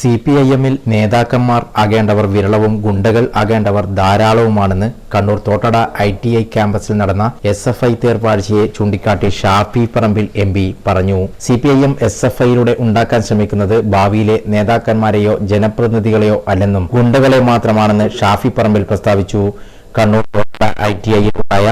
C P I എമ്മിൽ നേതാക്കന്മാർ ആകേണ്ടവർ വിരളവും ഗുണ്ടകൾ ആകേണ്ടവർ ധാരാളവുമാണെന്ന് Kannur Thottada I T I ക്യാമ്പസിൽ നടന്ന എസ് എഫ് ഐ തേർപ്പാഴ്ചയെ ചൂണ്ടിക്കാട്ടി ഷാഫി പറമ്പിൽ എം പി പറഞ്ഞു. C P I M S F ഐയിലൂടെ ഉണ്ടാക്കാൻ ശ്രമിക്കുന്നത് ഭാവിയിലെ നേതാക്കന്മാരെയോ ജനപ്രതിനിധികളെയോ അല്ലെന്നും ഗുണ്ടകളെ മാത്രമാണെന്ന് ഷാഫി പറമ്പിൽ പ്രസ്താവിച്ചു. കണ്ണൂർ തോട്ടട ഐ ടി ഐയിലുണ്ടായ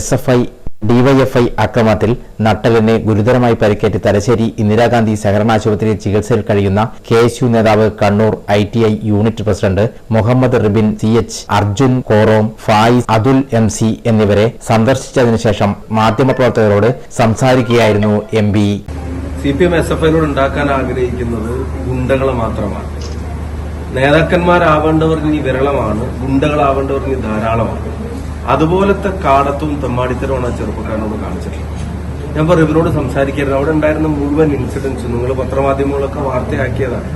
എസ് എഫ് ഐ ഡിവൈഎഫ്ഐ അക്രമത്തിൽ നട്ടലിന് ഗുരുതരമായി പരിക്കേറ്റ് തലശ്ശേരി ഇന്ദിരാഗാന്ധി സഹകരണ ആശുപത്രിയിൽ ചികിത്സയിൽ കഴിയുന്ന കെ എസ് യു നേതാവ് Kannur I T I unit president Muhammad Ribin C H Arjun Korom Fayis Athul M C എന്നിവരെ സന്ദർശിച്ചതിനു ശേഷം മാധ്യമപ്രവർത്തകരോട് സംസാരിക്കുകയായിരുന്നു M P. C P M S F ഐനോട് ഉണ്ടാക്കാൻ ആഗ്രഹിക്കുന്നത് ഗുണ്ടകളെ മാത്രമാണ്. നേതാക്കന്മാരാവേണ്ടവർ ഇനി വിരളമാണ് ഗുണ്ടകളാവേണ്ടവർ ഇനി ധാരാളമാണ്. അതുപോലത്തെ കാടത്തും തെമ്മാടിത്തരമാണ് ചെറുപ്പക്കാരനോട് കാണിച്ചിട്ടുള്ളത്. ഞാൻ പറയും ഇവരോട് സംസാരിക്കരുത്. അവിടെ ഉണ്ടായിരുന്ന മുഴുവൻ ഇൻസിഡൻസ് നിങ്ങൾ പത്രമാധ്യമങ്ങളൊക്കെ വാർത്തയാക്കിയതാണ്.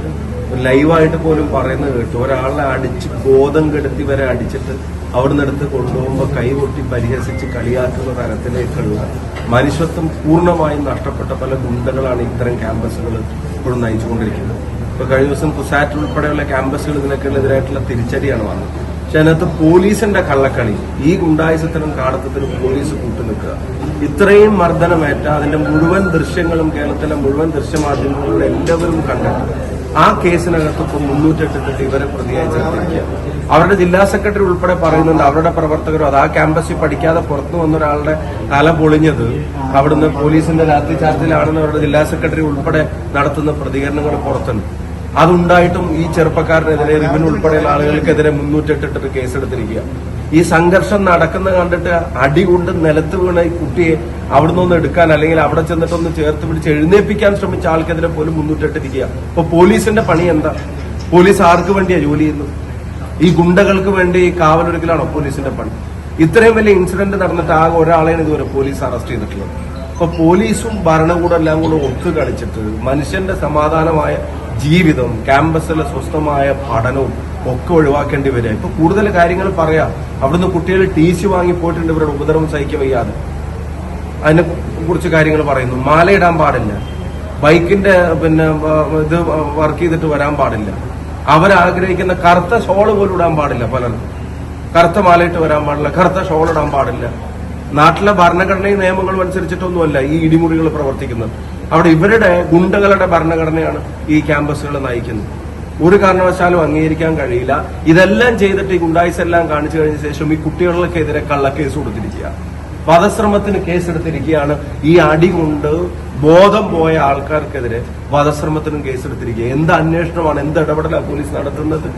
ലൈവായിട്ട് പോലും പറയുന്നത് കേട്ടു. ഒരാളെ അടിച്ച് ബോധം കെടുത്തി വരെ അടിച്ചിട്ട് അവിടുന്ന് എടുത്ത് കൊണ്ടുപോകുമ്പോൾ കൈകൊട്ടി പരിഹസിച്ച് കളിയാക്കുന്ന തരത്തിലേക്കുള്ള മനുഷ്യത്വം പൂർണമായും നഷ്ടപ്പെട്ട പല ഗുണ്ടകളാണ് ഇത്തരം ക്യാമ്പസുകൾ ഇപ്പോഴും നയിച്ചുകൊണ്ടിരിക്കുന്നത്. ഇപ്പൊ കഴിഞ്ഞ ദിവസം കുസാറ്റ് ഉൾപ്പെടെയുള്ള ക്യാമ്പസുകൾ ഇതിനൊക്കെതിരായിട്ടുള്ള തിരിച്ചടിയാണ് വന്നത്. പക്ഷെ അതിനകത്ത് പോലീസിന്റെ കള്ളക്കളി. ഈ ഗുണ്ടായുസത്തിനും കാടത്തത്തിനും പോലീസ് കൂട്ടുനിൽക്കുക. ഇത്രയും മർദ്ദനമേറ്റ അതിന്റെ മുഴുവൻ ദൃശ്യങ്ങളും കേരളത്തിലെ മുഴുവൻ ദൃശ്യമാധ്യമങ്ങളും എല്ലാവരും കണ്ടെത്തും ആ കേസിനകത്ത് ഇപ്പൊ മുന്നൂറ്റെട്ടിട്ട് ഇവരെ പ്രതിയായി ചേർത്തിരിക്കുക അവരുടെ ജില്ലാ സെക്രട്ടറി ഉൾപ്പെടെ പറയുന്നുണ്ട് അവരുടെ പ്രവർത്തകരും അത് ആ ക്യാമ്പസിൽ പഠിക്കാതെ പുറത്തു വന്ന ഒരാളുടെ തല പൊളിഞ്ഞത് അവിടുന്ന് പോലീസിന്റെ രാത്രി ചാർജിലാണെന്ന് അവരുടെ ജില്ലാ സെക്രട്ടറി ഉൾപ്പെടെ നടത്തുന്ന പ്രതികരണങ്ങൾ പുറത്തുണ്ട്. അതുണ്ടായിട്ടും ഈ ചെറുപ്പക്കാരനെതിരെ റിബിൻ ഉൾപ്പെടെയുള്ള ആളുകൾക്കെതിരെ മുന്നൂറ്റെട്ടിട്ട് കേസെടുത്തിരിക്കുക. ഈ സംഘർഷം നടക്കുന്ന കണ്ടിട്ട് അടി കൊണ്ട് നിലത്ത് വീണ ഈ കുട്ടിയെ അവിടുന്ന് ഒന്ന് എടുക്കാൻ അല്ലെങ്കിൽ അവിടെ ചെന്നിട്ടൊന്ന് ചേർത്ത് പിടിച്ച് എഴുന്നേൽപ്പിക്കാൻ ശ്രമിച്ച ആൾക്കെതിരെ പോലും മുന്നൂറ്റെട്ടിരിക്കുക. അപ്പൊ പോലീസിന്റെ പണി എന്താ? പോലീസ് ആർക്ക് വേണ്ടിയാ ജോലി ചെയ്യുന്നത്? ഈ ഗുണ്ടകൾക്ക് വേണ്ടി കാവലൊരുക്കലാണോ പോലീസിന്റെ പണി? ഇത്രയും വലിയ ഇൻസിഡന്റ് നടന്നിട്ട് ആകെ ഒരാളെയാണ് ഇതുവരെ പോലീസ് അറസ്റ്റ് ചെയ്തിട്ടുള്ളത്. അപ്പൊ പോലീസും ഭരണകൂടം എല്ലാം കൂടെ ഒത്തു കളിച്ചിട്ട് മനുഷ്യന്റെ സമാധാനമായ ജീവിതം ക്യാമ്പസിലെ സ്വസ്ഥമായ പഠനവും ഒക്കെ ഒഴിവാക്കേണ്ടി വരിക. ഇപ്പൊ കൂടുതൽ കാര്യങ്ങൾ പറയാം. അവിടുന്ന് കുട്ടികൾ ടി സി വാങ്ങി പോയിട്ടുണ്ട് ഇവരുടെ ഉപദ്രവം സഹിക്കാൻ വയ്യാതെ. അതിനെ കുറിച്ച് കാര്യങ്ങൾ പറയുന്നു. മാലയിടാൻ പാടില്ല. ബൈക്കിന്റെ പിന്നെ ഇത് വർക്ക് ചെയ്തിട്ട് വരാൻ പാടില്ല. അവരാഗ്രഹിക്കുന്ന കറുത്ത ഷോൾ പോലും ഇടാൻ പാടില്ല പലർക്കും കറുത്ത മാലയിട്ട് വരാൻ പാടില്ല. കറുത്ത ഷോൾ ഇടാൻ പാടില്ല. നാട്ടിലെ ഭരണഘടനയും നിയമങ്ങളും അനുസരിച്ചിട്ടൊന്നുമല്ല ഈ ഇടിമുറികൾ പ്രവർത്തിക്കുന്നത്. അവിടെ ഇവരുടെ ഗുണ്ടകളുടെ ഭരണഘടനയാണ് ഈ ക്യാമ്പസുകൾ നയിക്കുന്നത്. ഒരു കാരണവശാലും അംഗീകരിക്കാൻ കഴിയില്ല. ഇതെല്ലാം ചെയ്തിട്ട് ഈ ഗുണ്ടായിസ് എല്ലാം കാണിച്ചു കഴിഞ്ഞ ശേഷം ഈ കുട്ടികൾക്കെതിരെ കള്ളക്കേസ് കൊടുത്തിരിക്കുക വധശ്രമത്തിന് കേസെടുത്തിരിക്കുകയാണ്. ഈ അടി കൊണ്ട് ബോധം പോയ ആൾക്കാർക്കെതിരെ വധശ്രമത്തിനും കേസെടുത്തിരിക്കുക എന്ത് അന്വേഷണമാണ്? എന്ത് ഇടപെടലാണ് പോലീസ് നടത്തുന്നത്?